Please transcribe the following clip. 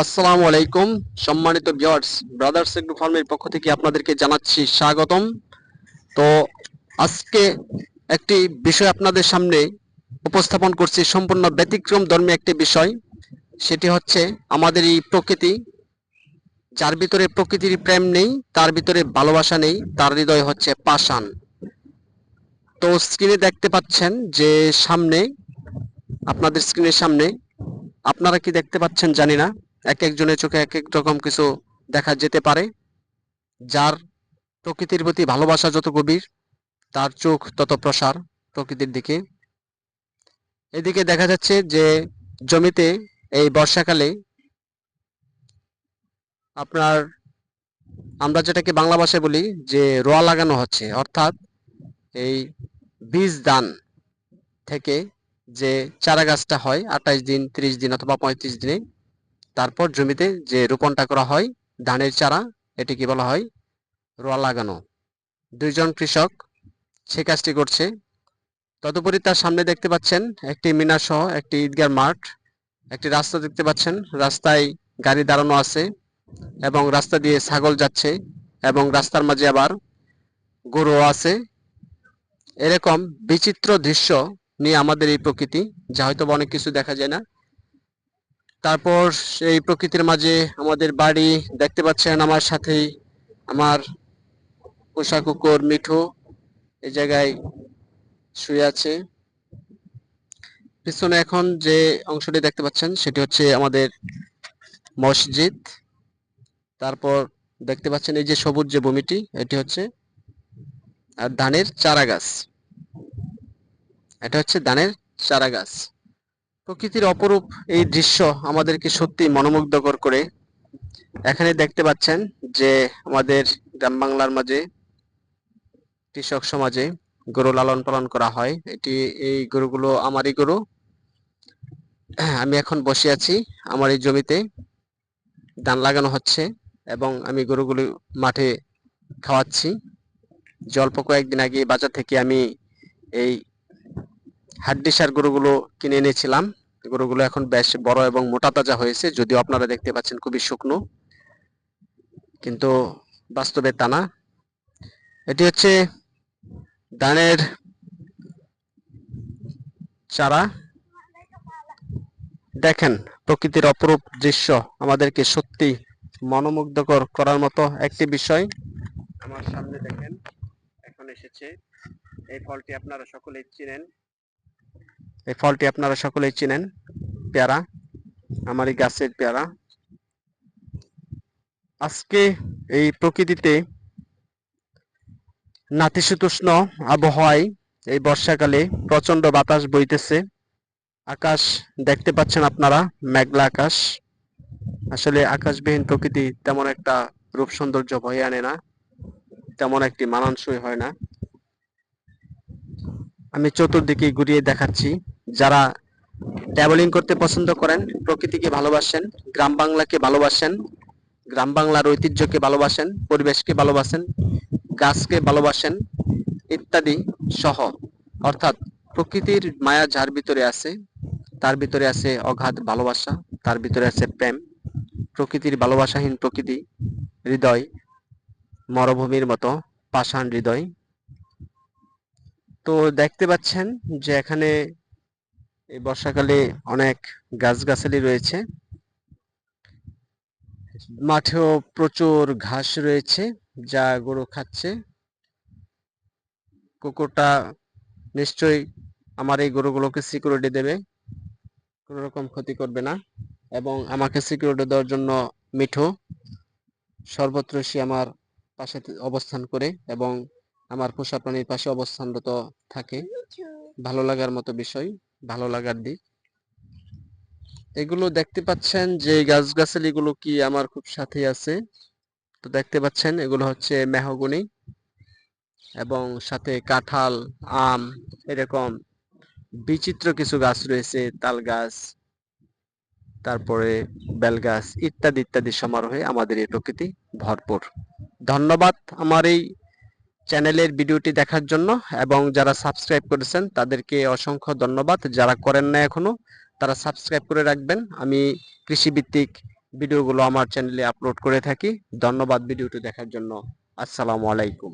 আসসালামু আলাইকুম, সম্মানিত ভিউয়ার্স ব্রাদার্স এগ্রো ফার্মের পক্ষ থেকে আপনাদেরকে জানাচ্ছি স্বাগতম। তো আজকে একটি বিষয় আপনাদের সামনে উপস্থাপন করছি, সম্পূর্ণ ব্যতিক্রম ধর্মী একটি বিষয়। সেটি হচ্ছে আমাদের এই প্রকৃতি। যার ভিতরে প্রকৃতির প্রেম নেই, তার ভিতরে ভালোবাসা নেই, তার হৃদয় হচ্ছে পাষাণ। তো স্ক্রিনে দেখতে পাচ্ছেন যে সামনে, আপনাদের স্ক্রিনের সামনে, আপনারা কি দেখতে পাচ্ছেন জানি না। এক একজনের চোখে এক এক রকম কিছু দেখা যেতে পারে, যার প্রকৃতির প্রতি ভালোবাসা যত গভীর, তার চোখ তত প্রসার প্রকৃতির দিকে। এদিকে দেখা যাচ্ছে যে জমিতে এই বর্ষাকালে আপনার, আমরা যেটাকে বাংলা ভাষায় বলি যে রোয়া লাগানো হচ্ছে, অর্থাৎ এই বীজ দান থেকে যে চারা গাছটা হয় আঠাইশ দিন, ত্রিশ দিন অথবা পঁয়ত্রিশ দিনে তারপর জমিতে যে রোপণটা করা হয়, ধানের চারা এটিকে বলা হয়? রোয়া লাগানো। দুইজন কৃষক সে কাজটি করছে। তদুপরি তার সামনে দেখতে পাচ্ছেন একটি মিনার সহ একটি ঈদগার মাঠ। একটি রাস্তা দেখতে পাচ্ছেন। রাস্তায় গাড়ি দাঁড়ানো আছে এবং রাস্তা দিয়ে ছাগল যাচ্ছে এবং রাস্তার মাঝে আবার গরু আছে। এরকম বিচিত্র দৃশ্য নিয়ে আমাদের এই প্রকৃতি, যা হয়তো অনেক কিছু দেখা যায় না। তারপর এই প্রকৃতির মাঝে আমাদের বাড়ি দেখতে পাচ্ছেন আমার সাথেই আমার পোষা কুকুর মিঠু। এই জায়গায় শুয়ে আছে। পিছনে এখন যে অংশটি দেখতে পাচ্ছেন, সেটি হচ্ছে আমাদের মসজিদ। তারপর দেখতে পাচ্ছেন এই যে সবুজ যে ভূমিটি, এটি হচ্ছে আর ধানের চারা গাছ এটা হচ্ছে ধানের চারা গাছ প্রকৃতির অপরূপ এই দৃশ্য আমাদেরকে সত্যি মনোমুগ্ধকর করে। এখানে দেখতে পাচ্ছেন যে আমাদের গ্রাম বাংলার মাঝে কৃষক সমাজে গরু লালন পালন করা হয়। এটি, এই গরুগুলো আমারই গরু। আমি এখন বসে আছি আমার এই জমিতে। ধান লাগানো হচ্ছে এবং আমি গরুগুলো মাঠে খাওয়াচ্ছি। জল্প কয়েকদিন আগে বাজার থেকে আমি এই হাড্ডি সার গরুগুলো কিনে এনেছিলাম। গরুগুলো এখন বেশ বড় এবং মোটা তাজা হয়েছে, যদিও আপনারা দেখতে পাচ্ছেন খুবই শুকনো। কিন্তু বাস্তবে তা না। এটি হচ্ছে ধানের চারা। দেখেন, প্রকৃতির অপরূপ দৃশ্য আমাদেরকে সত্যি মনোমুগ্ধকর করার মতো একটি বিষয়। আমার সামনে দেখেন, এখন এসেছে। এই ফলটি আপনারা সকলেই চিনেন। এই ফলটি আপনারা সকলেই চিনেন। পেয়ারা আমার এই গাছের পেয়ারা। আজকে এই প্রকৃতিতে নাতিশীতোষ্ণ আবহাওয়ায় এই বর্ষাকালে প্রচণ্ড বাতাস বইতেছে। আকাশ দেখতে পাচ্ছেন আপনারা, মেঘলা আকাশ। আসলে আকাশবিহীন প্রকৃতি তেমন একটা রূপ সৌন্দর্য বয়ে আনে না, তেমন একটি মানানসই হয় না। আমি চতুর্দিকে ঘুরিয়ে দেখাচ্ছি। যারা ট্রাভেলিং করতে পছন্দ করেন, প্রকৃতিকে ভালোবাসেন, গ্রাম বাংলাকে ভালোবাসেন, গ্রাম বাংলার ঐতিহ্যকে ভালোবাসেন, পরিবেশকে ভালোবাসেন, গাছকে ভালোবাসেন ইত্যাদি সহ। অর্থাৎ প্রকৃতির মায়া যার ভিতরে আছে, তার ভিতরে আছে অগাধ ভালোবাসা, তার ভিতরে আছে প্রেম। প্রকৃতির ভালোবাসাহীন প্রকৃতি, হৃদয়, মরুভূমির মতো পাষাণ হৃদয়। তো দেখতে পাচ্ছেন যে এখানে এই বর্ষাকালে অনেক গাছগাছালি রয়েছে। মাঠেও প্রচুর ঘাস রয়েছে, যা গরু খাচ্ছে। কুকুরটা নিশ্চয়ই আমার এই গরুগুলোকে সিকিউরিটি দেবে কোনো রকম ক্ষতি করবে না। এবং আমাকে সিকিউরিটি দেওয়ার জন্য মিঠো সর্বত্র সে আমার পাশে অবস্থান করে এবং আমার পোষা প্রাণীর পাশে অবস্থানরত থাকে। ভালো লাগার মতো বিষয়। ভালো লাগার দিক। এগুলো দেখতে পাচ্ছেন যে গাছগাছালিগুলো কি আমার খুব সাথে আছে। তো দেখতে পাচ্ছেন এগুলো হচ্ছে মেহগুনি এবং সাথে কাঁঠাল, আম এরকম বিচিত্র কিছু গাছ রয়েছে তাল গাছ তারপরে বেল গাছ ইত্যাদি ইত্যাদি সমারোহে আমাদের এই প্রকৃতি ভরপুর। ধন্যবাদ আমার এই চ্যানেলের ভিডিওটি দেখার জন্য এবং যারা সাবস্ক্রাইব করেছেন, তাদেরকে অসংখ্য ধন্যবাদ। যারা করেন না এখনও, তারা সাবস্ক্রাইব করে রাখবেন। আমি কৃষিভিত্তিক ভিডিওগুলো আমার চ্যানেলে আপলোড করে থাকি। ধন্যবাদ ভিডিওটি দেখার জন্য। আসসালামু আলাইকুম।